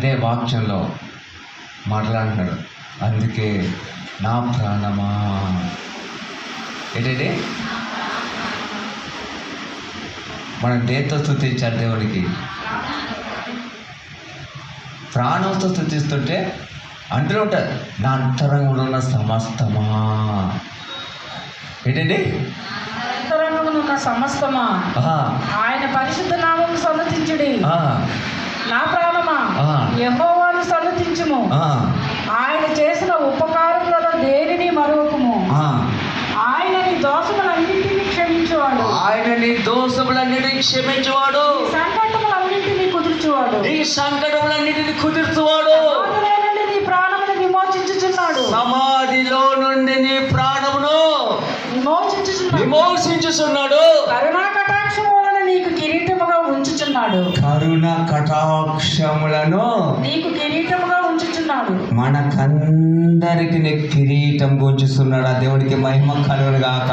అదే వాక్యంలో మాట్లాడుతున్నాడు. అందుకే నా ప్రాణమా ఏంటంటే? మనం దేంతో స్థుతించాలి దేవునికి? ప్రాణంతో స్థుతిస్తుంటే అందులో ఉంటుంది నా అంతరంగంలో ఉన్న సమస్తమా? ఏంటండి అంతరంగమునున్న సమస్తమా? ఆ, ఆయన పరిశుద్ధ నామము సన్నతించుడి ఆ, నా. యెహోవాను సన్నతించుము. ఆయన చేసిన ఉపకారములలో దేనిని మరొకము. ఆయన నీ దోషములన్నింటినీ క్షమించువాడు. ఆయన నీ దోషములన్నిటిని క్షమించువాడు. సంకటములన్నింటినీ కుదుర్చువాడు. నీ సంకటములన్నిటిని కుదుర్చువాడు. సమాధిలో నుండి నీ ప్రాణమును విమోచించుచున్నాడు. సమాధిలో నుండి నీ ప్రాణమును విమోచించుచున్నాడు. విమోచించుచున్నాడు. ఉంచుచున్నాడు కరుణ కటాక్షములను నీకు కిరీటముగా ఉంచుచున్నాడు. మనకందరికి కిరీటం గుంచుస్తున్నాడు ఆ దేవుడికి మహిమ కలుగును గాక